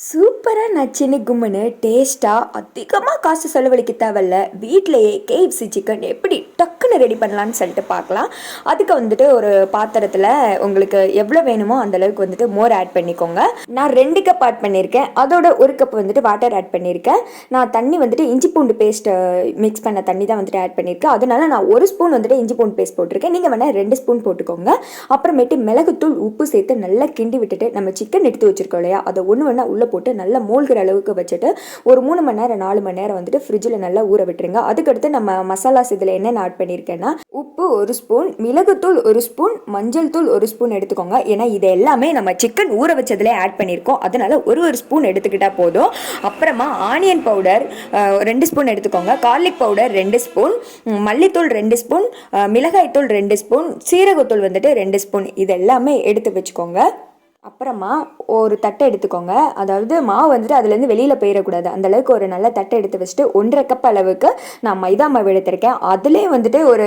சூப்பராக நச்சுன்னு கும்முன்னு டேஸ்ட்டாக அதிகமாக காசு செலவழிக்க தேவையில்ல. வீட்டிலையே கேஎஃப்சி சிக்கன் எப்படி டக் டக்குன்னு ரெடி பண்ணலான்னு சொல்லிட்டு பார்க்கலாம். அதுக்கு வந்துட்டு ஒரு பாத்திரத்தில் உங்களுக்கு எவ்வளோ வேணுமோ அந்த அளவுக்கு வந்துட்டு மோர் ஆட் பண்ணிக்கோங்க. நான் ரெண்டு கப் ஆட் பண்ணியிருக்கேன் அதோட ஒரு கப் வந்துட்டு வாட்டர் ஆட் பண்ணியிருக்கேன் நான் தண்ணி வந்துட்டு இஞ்சி பூண்டு பேஸ்ட் மிக்ஸ் பண்ண தண்ணி தான் வந்துட்டு ஆட் பண்ணியிருக்கேன் அதனால நான் ஒரு ஸ்பூன் வந்துட்டு இஞ்சி பூண்டு பேஸ்ட் போட்டிருக்கேன். நீங்கள் வேணால் ரெண்டு ஸ்பூன் போட்டுக்கோங்க. அப்புறமேட்டு மிளகுத்தூள் உப்பு சேர்த்து நல்லா கிண்டி விட்டுட்டு நம்ம சிக்கன் எடுத்து வச்சுருக்கோம் இல்லையா? அதை ஒன்று ஒன்றா உள்ளே போட்டு நல்லா மூழ்கிற அளவுக்கு வச்சுட்டு ஒரு மூணு மணி நேரம் நாலு மணி நேரம் வந்துட்டு ஃப்ரிட்ஜில் நல்லா ஊற விட்டுருங்க. அதுக்கடுத்து நம்ம மசாலாஸ் இதில் என்னென்ன ஆட் பண்ணி பண்ணியிருக்கேன்னா உப்பு ஒரு ஸ்பூன் மிளகுத்தூள் ஒரு ஸ்பூன் மஞ்சள் தூள் ஒரு ஸ்பூன் எடுத்துக்கோங்க. ஏன்னா இது எல்லாமே நம்ம சிக்கன் ஊற வச்சதுலேயே ஆட் பண்ணியிருக்கோம். அதனால ஒரு ஒரு ஸ்பூன் எடுத்துக்கிட்டால் போதும். அப்புறமா ஆனியன் பவுடர் ரெண்டு ஸ்பூன் எடுத்துக்கோங்க. கார்லிக் பவுடர் ரெண்டு ஸ்பூன் மல்லித்தூள் ரெண்டு ஸ்பூன் மிளகாய்த்தூள் ரெண்டு ஸ்பூன் சீரகத்தூள் வந்துட்டு ரெண்டு ஸ்பூன். இது எல்லாமே எடுத்து வச்சுக்கோங்க. அப்புறமா ஒரு தட்டை எடுத்துக்கோங்க. அதாவது மாவு வந்துட்டு அதுலேருந்து வெளியில் போயிடக்கூடாது அந்தளவுக்கு ஒரு நல்ல தட்டை எடுத்து வச்சுட்டு ஒன்றரை கப் அளவுக்கு நான் மைதா மாவு எடுத்திருக்கேன். அதிலே வந்துட்டு ஒரு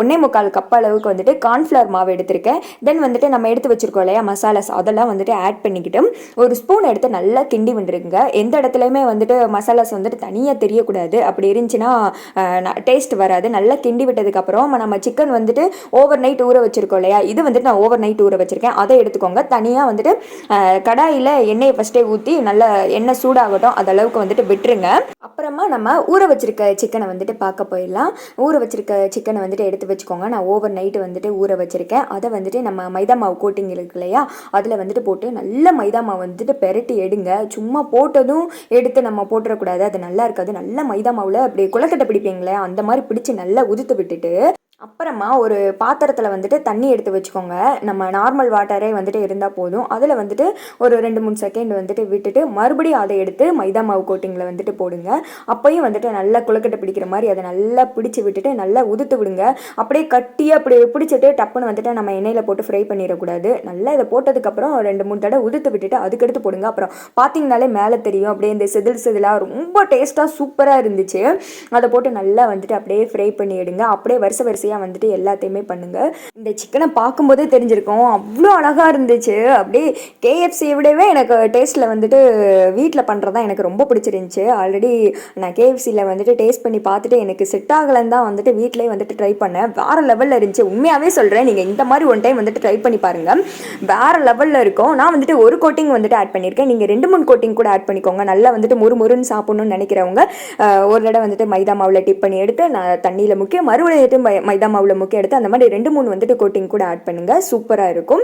ஒன்றே முக்கால் கப் அளவுக்கு வந்துட்டு கார்ன்ஃப்ளவர் மாவு எடுத்திருக்கேன். தென் வந்துட்டு நம்ம எடுத்து வச்சுருக்கோம் இல்லையா மசாலாஸ் அதெல்லாம் வந்துட்டு ஆட் பண்ணிக்கிட்டு ஒரு ஸ்பூன் எடுத்து நல்லா கிண்டி விட்டுருங்க எந்த இடத்துலையுமே வந்துட்டு மசாலாஸ் வந்துட்டு தனியாக தெரியக்கூடாது. அப்படி இருந்துச்சுன்னா டேஸ்ட் வராது. நல்லா கிண்டி விட்டதுக்கப்புறம் நம்ம சிக்கன் வந்துட்டு ஓவர் நைட் ஊற வச்சுருக்கோம் இல்லையா இது வந்துட்டு நான் ஓவர் நைட் ஊற வச்சுருக்கேன். அதை எடுத்துக்கோங்க. தனியாக வந்துட்டு கடாயில் எண்ணெயை ஃபஸ்ட்டே ஊற்றி நல்லா எண்ணெய் சூடாகட்டும் அதளவுக்கு அளவுக்கு வந்துட்டு விட்டுருங்க. அப்புறமா நம்ம ஊற வச்சிருக்க சிக்கனை வந்துட்டு பார்க்க போயிடலாம். ஊற வச்சிருக்க சிக்கனை வந்துட்டு எடுத்து வச்சுக்கோங்க. நான் ஓவர் நைட்டு வந்துட்டு ஊற வச்சுருக்கேன். அதை வந்துட்டு நம்ம மைதா மாவு கோட்டிங் இருக்கு இல்லையா அதில் வந்துட்டு போட்டு நல்ல மைதா மாவு வந்துட்டு பெரட்டி எடுங்க. சும்மா போட்டதும் எடுத்து நம்ம போட்டுறக்கூடாது. அது நல்லா இருக்காது. நல்ல மைதா மாவில் அப்படி குளக்கட்டை பிடிப்பீங்களே அந்த மாதிரி பிடிச்சி நல்லா உதுத்து விட்டுட்டு அப்புறமா ஒரு பாத்திரத்தில் வந்துட்டு தண்ணி எடுத்து வச்சுக்கோங்க. நம்ம நார்மல் வாட்டரே வந்துட்டு இருந்தால் போதும். அதில் வந்துட்டு ஒரு ரெண்டு மூணு செகண்ட் வந்துட்டு விட்டுட்டு மறுபடியும் அதை எடுத்து மைதா மாவு கோட்டிங்கில் வந்துட்டு போடுங்க. அப்பையும் வந்துட்டு நல்லா குளக்கட்டை பிடிக்கிற மாதிரி அதை நல்லா பிடிச்சி விட்டுட்டு நல்லா உதுத்து விடுங்க. அப்படியே கட்டி அப்படி பிடிச்சிட்டு டப்புன்னு வந்துட்டு நம்ம எண்ணெயில் போட்டு ஃப்ரை பண்ணிடக்கூடாது. நல்லா இதை போட்டதுக்கப்புறம் ரெண்டு மூணு தடவை உதுத்து விட்டுட்டு அதுக்கடுத்து போடுங்க. அப்புறம் பார்த்தீங்கனாலே மேலே தெரியும். அப்படியே இந்த செதில் செதிலாக ரொம்ப டேஸ்ட்டாக சூப்பராக இருந்துச்சு. அதை போட்டு நல்லா வந்துட்டு அப்படியே ஃப்ரை பண்ணி எடுங்க. அப்படியே வருஷம் வரிசையாக வந்துட்டு எல்லாத்தையுமே பண்ணுங்கள் இந்த சிக்கனை பார்க்கும்போதே தெரிஞ்சிருக்கும். அவ்வளோ அழகாக இருந்துச்சு. அப்படியே கேஎஃப்சியை விடவே எனக்கு டேஸ்ட்டில் வந்துட்டு வீட்டில் பண்ணுறது தான் எனக்கு ரொம்ப பிடிச்சிருந்துச்சு. ஆல்ரெடி நான் கேஎஃப்சியில் வந்துட்டு டேஸ்ட் பண்ணி பார்த்துட்டு எனக்கு செட் ஆகலைன்னு தான் வந்துட்டு வீட்டிலே வந்துட்டு ட்ரை பண்ணேன். வேறு லெவலில் இருந்துச்சு. உண்மையாகவே சொல்கிறேன் நீங்கள் இந்த மாதிரி ஒன் டைம் வந்துட்டு ட்ரை பண்ணி பாருங்கள் வேறு லெவலில் இருக்கும். நான் வந்துட்டு ஒரு கோட்டிங் வந்துட்டு ஆட் பண்ணியிருக்கேன். நீங்கள் ரெண்டு மூணு கோட்டிங் கூட ஆட் பண்ணிக்கோங்க. நல்லா வந்துட்டு முறு முறுன்னு சாப்பிட்ணுன்னு நினைக்கிறவங்க ஒரு தடவை வந்துட்டு மைதா மாவில் டிப் பண்ணி எடுத்து நான் தண்ணியில் முக்கிய மறுபடியும் மை- மைதா மாவில் முக்கிய எடுத்து அந்த மாதிரி ரெண்டு மூணு வந்துட்டு கோட்டிங் கூட ஆட் பண்ணுங்கள் சூப்பராக இருக்கும்.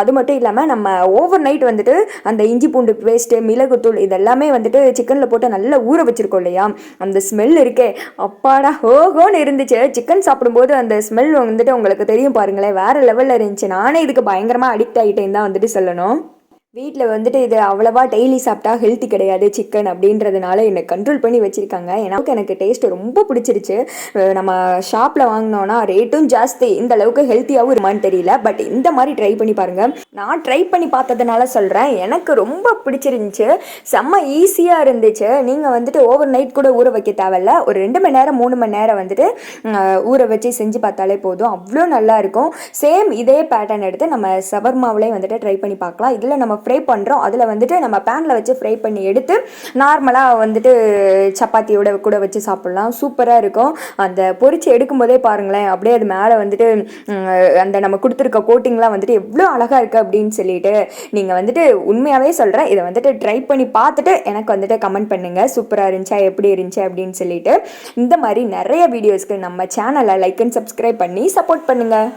அது மட்டும் இல்லாமல் நம்ம ஓவர் நைட் வந்துட்டு அந்த இஞ்சி பூண்டு பேஸ்ட்டு மிளகுத்தூள் இதெல்லாமே வந்துட்டு சிக்கனில் போட்டு நல்லா ஊற வச்சிருக்கோம் இல்லையா? அந்த ஸ்மெல் இருக்கே. அப்பாடா ஹோஹோன்னு இருந்துச்சு. சிக்கன் சாப்பிடும்போது அந்த ஸ்மெல் வந்துட்டு உங்களுக்கு தெரியும் பாருங்களேன். வேறு லெவலில் இருந்துச்சு. நானே இதுக்கு பயங்கரமாக அடிக்ட் ஆகிட்டேன்னு தான் வந்துட்டு சொல்லணும். வீட்டில் வந்துட்டு இது அவ்வளவா டெய்லி சாப்பிட்டா ஹெல்த்தி கிடையாது சிக்கன் அப்படின்றதுனால என்னை கண்ட்ரோல் பண்ணி வச்சுருக்காங்க. எனக்கு எனக்கு டேஸ்ட் ரொம்ப பிடிச்சிருச்சு. நம்ம ஷாப்பில் வாங்கினோன்னா ரேட்டும் ஜாஸ்தி. இந்த அளவுக்கு ஹெல்த்தியாகவும் இருமான்னு தெரியல. பட் இந்த மாதிரி ட்ரை பண்ணி பாருங்கள் நான் ட்ரை பண்ணி பார்த்ததுனால சொல்கிறேன் எனக்கு ரொம்ப பிடிச்சிருந்துச்சு. செம்ம ஈஸியாக இருந்துச்சு. நீங்கள் வந்துட்டு ஓவர் நைட் கூட ஊற வைக்க தேவையில்ல. ஒரு ரெண்டு மணி நேரம் மூணு மணி நேரம் வந்துட்டு ஊற வச்சு செஞ்சு பார்த்தாலே போதும். அவ்வளோ நல்லா இருக்கும். சேம் இதே பேட்டர்ன் எடுத்து நம்ம சவர்மாவிலே வந்துட்டு ட்ரை பண்ணி பார்க்கலாம். இதில் நம்ம ஃப்ரை பண்ணுறோம் அதில் வந்துட்டு நம்ம பேனில் வச்சு ஃப்ரை பண்ணி எடுத்து நார்மலாக வந்துட்டு சப்பாத்தியோட கூட வச்சு சாப்பிட்லாம். சூப்பராக இருக்கும். அந்த பொறிச்சு எடுக்கும்போதே பாருங்களேன் அப்படியே அது மேலே வந்துட்டு அந்த நம்ம கொடுத்துருக்க கோட்டிங்லாம் வந்துட்டு எவ்வளோ அழகாக இருக்குது அப்படின்னு சொல்லிட்டு நீங்கள் வந்துட்டு உண்மையாகவே சொல்கிறேன் இதை வந்துட்டு ட்ரை பண்ணி பார்த்துட்டு எனக்கு வந்துட்டு கமெண்ட் பண்ணுங்கள் சூப்பராக இருந்துச்சா? எப்படி இருந்துச்சு? அப்படின்னு சொல்லிட்டு இந்த மாதிரி நிறைய வீடியோஸ்க்கு நம்ம சேனலை லைக் அண்ட் சப்ஸ்கிரைப் பண்ணி சப்போர்ட் பண்ணுங்கள்